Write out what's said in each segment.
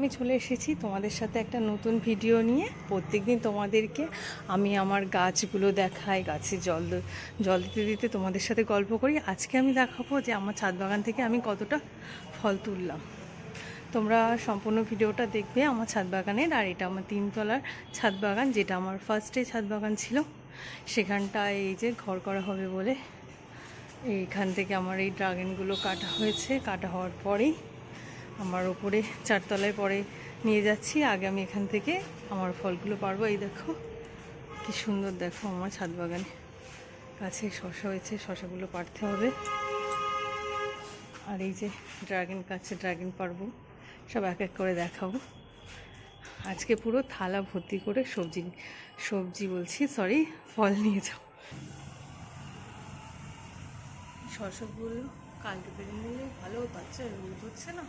আমি চলে এসেছি তোমাদের সাথে একটা নতুন ভিডিও নিয়ে। প্রত্যেক দিন তোমাদেরকে আমি আমার গাছগুলো দেখাই, গাছে জল জল দিতে দিতে তোমাদের সাথে গল্প করি। আজকে আমি দেখাবো যে আমার ছাদ বাগান থেকে আমি কতটা ফল তুললাম। তোমরা সম্পূর্ণ ভিডিওটা দেখবে আমার ছাদ বাগানের, আর এটা আমার তিনতলার ছাদ বাগান, যেটা আমার ফার্স্টে ছাদ বাগান ছিল। সেখানটায় এই যে ঘর করা হবে বলে এইখান থেকে আমার এই ড্রাগনগুলো কাটা হয়েছে। কাটা হওয়ার পরেই আমার ওপরে চারতলায় পরে নিয়ে যাচ্ছি। আগে আমি এখান থেকে আমার ফলগুলো পারব। এই দেখো, কি সুন্দর দেখো আমার ছাদ বাগানে। গাছে শশা হয়েছে শশাগুলো পারতে হবে। আর এই যে ড্রাগন কাছে ড্রাগন পারব, সব এক এক করে দেখাবো। আজকে পুরো থালা ভর্তি করে সবজি সবজি বলছি সরি ফল নিয়ে যাও শশাগুলো কালকে পেরে নিলে ভালো বাচ্চা রোদ হচ্ছে না?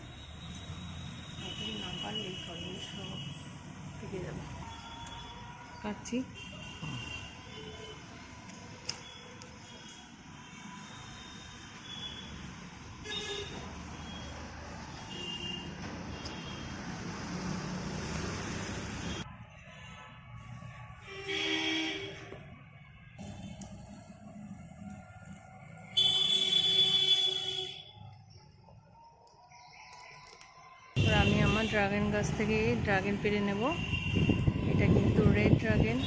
এখন না এই ফলগুলো সব থেকে যাবে। কাটছি। আমার ড্রাগন গাছ থেকে ড্রাগন পেরে নেব। এটা কিন্তু রেড ড্রাগন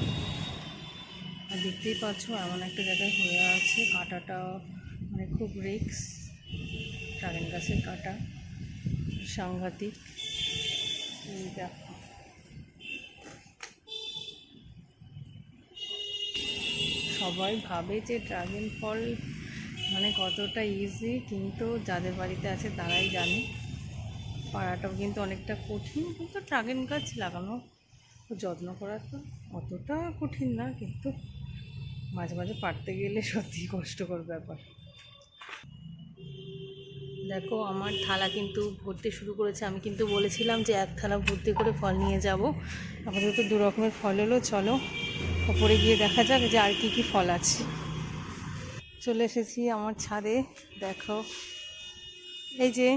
আর দেখতেই পাচ্ছ, এমন একটা জায়গায় হয়ে আছে কাটাটা মানে খুব রিক্স ড্রাগন গাছের কাটা। সাংঘাতিক। সবাই ভাবে যে ড্রাগন ফল মানে কতটা ইজি কিন্তু যাদের বাড়িতে আছে তারাই জানে। পাড়াটাও কিন্তু অনেকটা কঠিন, কিন্তু ড্রাগন গাছ লাগানো যত্ন করা তো অতটা কঠিন না, কিন্তু মাঝে মাঝে পারতে গেলে সত্যি কষ্টকর ব্যাপার। দেখো, আমার থালা কিন্তু ভর্তি শুরু করেছে। আমি কিন্তু বলেছিলাম যে এক থালা ভর্তি করে ফল নিয়ে যাব। আপাতত দু রকমের ফল হলো চলো ওপরে গিয়ে দেখা যাক যে আর কি কি ফল আছে। চলে এসেছি আমার ছাদে, দেখো। এই যে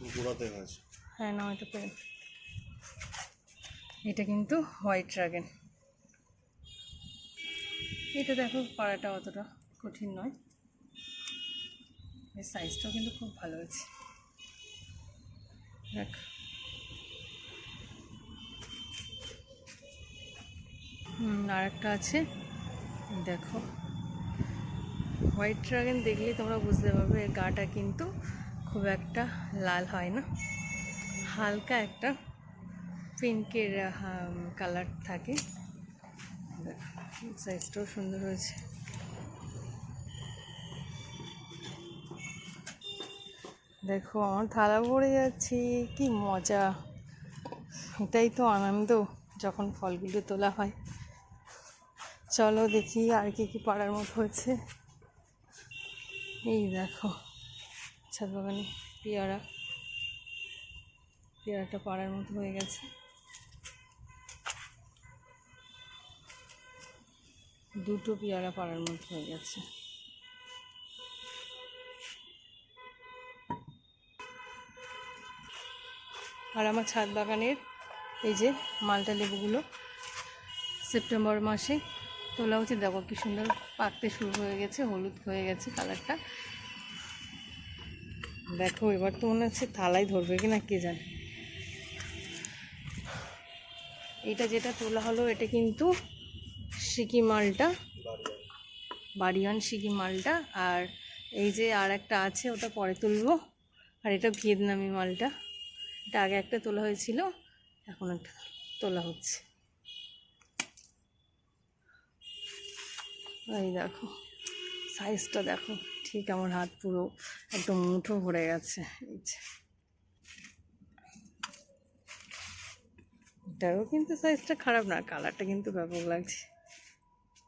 গোড়াতে গাছ হ্যাঁ না এটা পেন এটা কিন্তু হোয়াইট ড্রাগন। এটা দেখো, পাড়াটা অতটা কঠিন নয়। এর সাইজটাও কিন্তু খুব ভালো হয়েছে। দেখ। আর একটা আছে। দেখো। হোয়াইট ড্রাগন দেখলেই তোমরা বুঝতে পারবে, এর গাটা কিন্তু খুব একটা লাল হয় না। হালকা একটা পিঙ্কের কালার থাকে। সাইজটাও সুন্দর হয়েছে। দেখো, আমার থালা ভরে যাচ্ছে, কি মজা। এটাই তো আনন্দ, যখন ফলগুলো তোলা হয়। চলো দেখি আর কি কি পাড়ার মতো হয়েছে। এই দেখো। ছাদ বাগানে পেয়ারা। পেয়ারাটা পাড়ার মতো হয়ে গেছে। দুটো পেয়ারা পাড়ার মতো হয়ে গেছে। আর আমার ছাদ বাগানের এই যে মালটা লেবুগুলো সেপ্টেম্বর মাসে তোলা উচিত দেখো কি সুন্দর পাকতে শুরু হয়ে গেছে, হলুদ হয়ে গেছে কালারটা দেখো, এবার তো মনে হচ্ছে থালায় ধরবে কি না কে জানে। এটা যেটা তোলা হলো, এটা কিন্তু সিকি মালটা। বাড়িয়ান সিকি মালটা, আর এই যে আর একটা আছে, ওটা পরে তুলবো। আর এটা ভিয়েতনামি মালটা। এটা আগে একটা তোলা হয়েছিল, এখন একটা তোলা হচ্ছে। এই দেখো সাইজটা দেখো। ঠিক আমার হাত পুরো একদম মুঠো ভরে গেছে এই যে। এটারও কিন্তু সাইজটা খারাপ না কালারটা কিন্তু ব্যাপক লাগছে।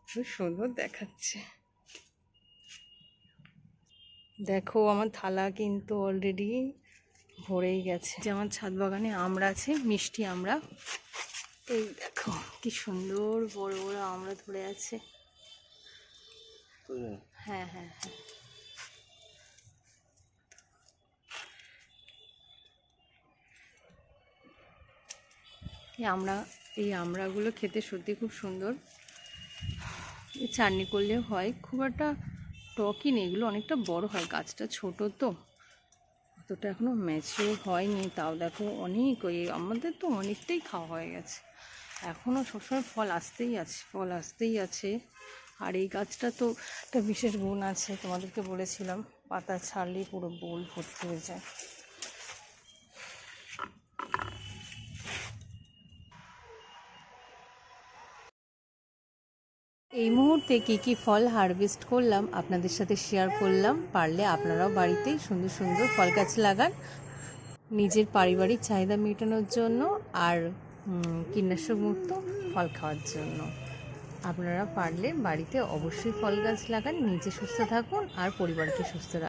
খুব সুন্দর দেখাচ্ছে। দেখো আমার থালা কিন্তু অলরেডি ভরেই গেছে। যে আমার ছাদ বাগানে আমরা আছে মিষ্টি আমরা। এই দেখো কি সুন্দর বড় বড় আমরা ধরে আছে। হ্যাঁ হ্যাঁ হ্যাঁ। এই আমরা, এই আমড়াগুলো খেতে সত্যি খুব সুন্দর। চাটনি করলেও হয়, খুব একটা টকই নেই, এগুলো অনেকটা বড় হয়, গাছটা ছোট তো। অতটা এখনও ম্যাচিওর হয়নি, তাও দেখো অনেক ওই আমাদের তো অনেকটাই খাওয়া হয়ে গেছে। এখনও সবসময় ফল আসতেই আছে, ফল আসতেই আছে। আর এই গাছটা তো একটা বিশেষ গুণ আছে, তোমাদেরকে বলেছিলাম, পাতা ছাড়লেই পুরো বোল ভর্তি হয়ে যায়। এই মুহূর্তে কি কি ফল হারভেস্ট করলাম আপনাদের সাথে শেয়ার করলাম, পারলে আপনারাও বাড়িতেই সুন্দর সুন্দর ফল গাছ লাগান। নিজের পারিবারিক চাহিদা মেটানোর জন্য আর কীটনাশকমুক্ত কীটনাশক মুক্ত ফল খাওয়ার জন্য। আপনারা পারলে বাড়িতে অবশ্যই ফল গাছ লাগান, নিজে সুস্থ থাকুন আর পরিবারকে সুস্থ রাখুন।